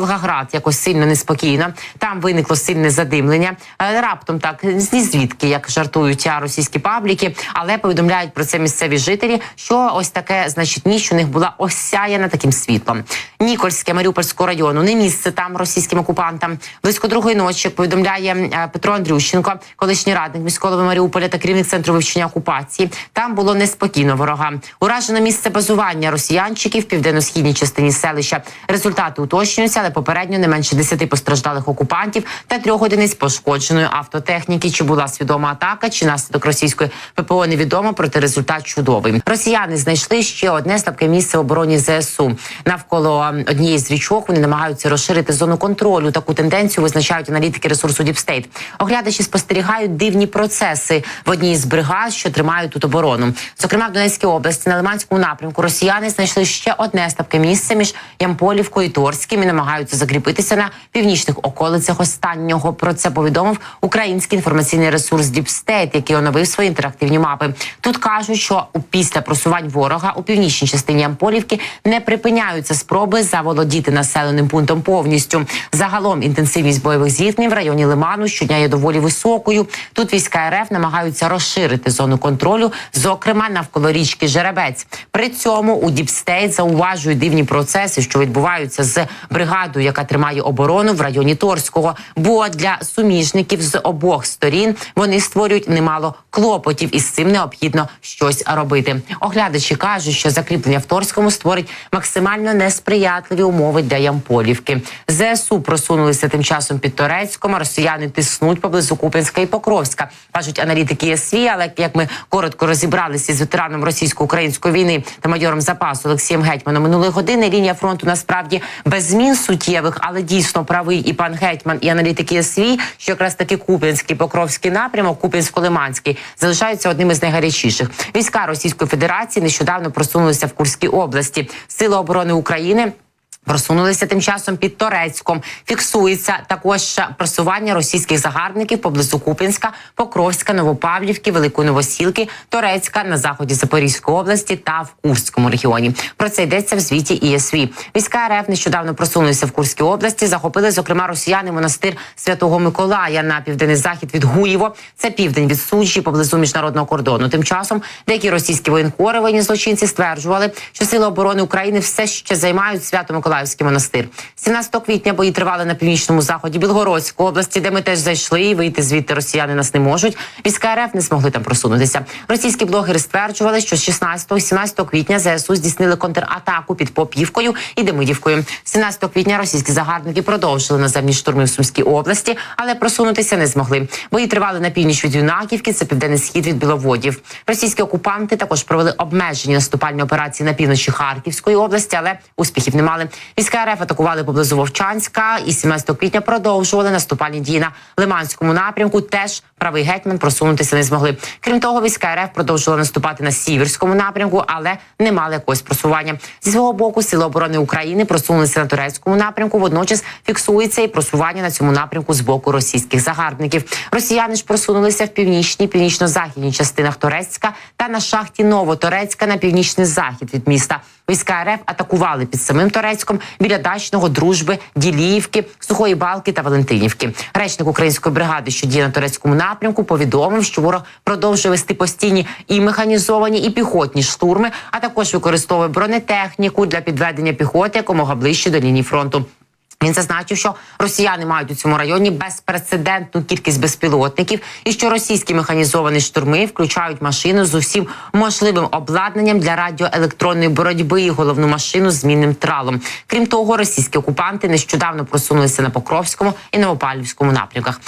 Волгоград якось сильно неспокійно. Там виникло сильне задимлення. Е, Раптом так звідки, як жартують російські пабліки, але повідомляють про це місцеві жителі, що ось таке, значить, ніч у них була осяяна таким світлом. Нікольське Маріупольського району не місце там російським окупантам. Близько другої ночі, як повідомляє е, Петро Андрющенко, колишній радник міського Маріуполя та керівник центру вивчення окупації. Там було неспокійно ворогам. Уражено місце базування росіянчиків в південно-східній частині селища. Результати уточнюються, але попередньо не менше 10 постраждалих окупантів та трьох одиниць пошкодженої автотехніки. Чи була свідома атака, чи наслідок російської ППО невідомо, проте результат чудовий. Росіяни знайшли ще одне слабке місце обороні ЗСУ. Навколо однієї з річок вони намагаються розширити зону контролю. Таку тенденцію визначають аналітики ресурсу Діпстейт. Оглядачі спостерігають дивні процеси в одній з бригад, що тримають тут оборону. Зокрема, в Донецькій області на Лиманському напрямку росіяни знайшли ще одне слабке місце між Ямполівкою і Торським і намагаються закріпитися на північних околицях останнього. Про це повідомив український інформаційний ресурс Діпстейт, який оновив свої інтерактивні мапи. Тут кажуть, що після просувань ворога у північній частині Ямполівки не припиняються спроби заволодіти населеним пунктом повністю. Загалом інтенсивність бойових зіткнень в районі Лиману щодня є доволі високою. Тут війська РФ намагаються розширити зону контролю, зокрема навколо річки Жеребець. При цьому у Діпстейт зауважують дивні процеси, що відбуваються з бригадою, яка тримає оборону в районі Торського. Бо для суміжників з обох сторін вони створюють немало клопотів, і з цим необхідно щось робити. Оглядачі кажуть, що закріплення в Торському створить максимально несприятливі умови для Ямполівки. ЗСУ просунулися тим часом під Торецьком. Росіяни тиснуть поблизу Куп'янська і Покровська. кажуть аналітики ЄСВІ, але як ми коротко розібралися з ветераном російсько-української війни та майором запасу Олексієм Гетьманом минулої години. Лінія фронту насправді без змін суттєвих, але дійсно правий і пан Гетьман, і аналітики ЄСВІ, що якраз таки Куп'янський Покровський напрямок, Куп'янсько-Лиманський залишаються одним із найгарячіших. Війська Російської Федерації нещодавно просунулися в Курській області. Сили оборони України. Просунулися тим часом під Торецьком. Фіксується також просування російських загарбників поблизу Купінська, Покровська, Новопавлівки, Великої Новосілки, Торецька на заході Запорізької області та в Курському регіоні. Про це йдеться в звіті ІСВ. Війська РФ нещодавно просунулися в Курській області. Захопили зокрема росіяни монастир Святого Миколая на південний захід від Гуєво. Це південь від Суджі поблизу міжнародного кордону. Тим часом деякі російські воєнкори, воєнні злочинці стверджували, що сили оборони України все ще займають свято Миколаївський монастир. 17 квітня бої тривали на північному заході Білгородської області, де ми теж зайшли. і Вийти звідти росіяни нас не можуть. Війська РФ не змогли там просунутися. Російські блогери стверджували, що з 16-17 квітня ЗСУ здійснили контратаку під Попівкою і Демидівкою. 17 квітня російські загарбники продовжили наземні штурми в Сумській області, але просунутися не змогли. Бої тривали на північ від Юнаківки, це південний схід від Біловодів. Російські окупанти також провели обмежені наступальні операції на півночі Харківської області, але успіхів не мали. Війська РФ атакували поблизу Вовчанська і 17 квітня продовжували наступальні дії на Лиманському напрямку. Теж правий гетьман просунутися не змогли. Крім того, війська РФ продовжували наступати на сіверському напрямку, але не мали якогось просування. Зі свого боку, сили оборони України просунулися на турецькому напрямку. Водночас фіксується і просування на цьому напрямку з боку російських загарбників. Росіяни ж просунулися в північній, північно-західній частинах Турецька та на шахті Новоторецька на північний захід від міста. Війська РФ атакували під самим Торецьком біля дачного дружби, Діліївки, Сухої Балки та Валентинівки. Речник української бригади, що діє на турецькому напрямку, повідомив, що ворог продовжує вести постійні і механізовані, і піхотні штурми, а також використовує бронетехніку для підведення піхоти якомога ближче до лінії фронту. Він зазначив, що росіяни мають у цьому районі безпрецедентну кількість безпілотників, і що російські механізовані штурми включають машину з усім можливим обладнанням для радіоелектронної боротьби і головну машину з мінним тралом. Крім того, російські окупанти нещодавно просунулися на Покровському і Новопалівському напрямках.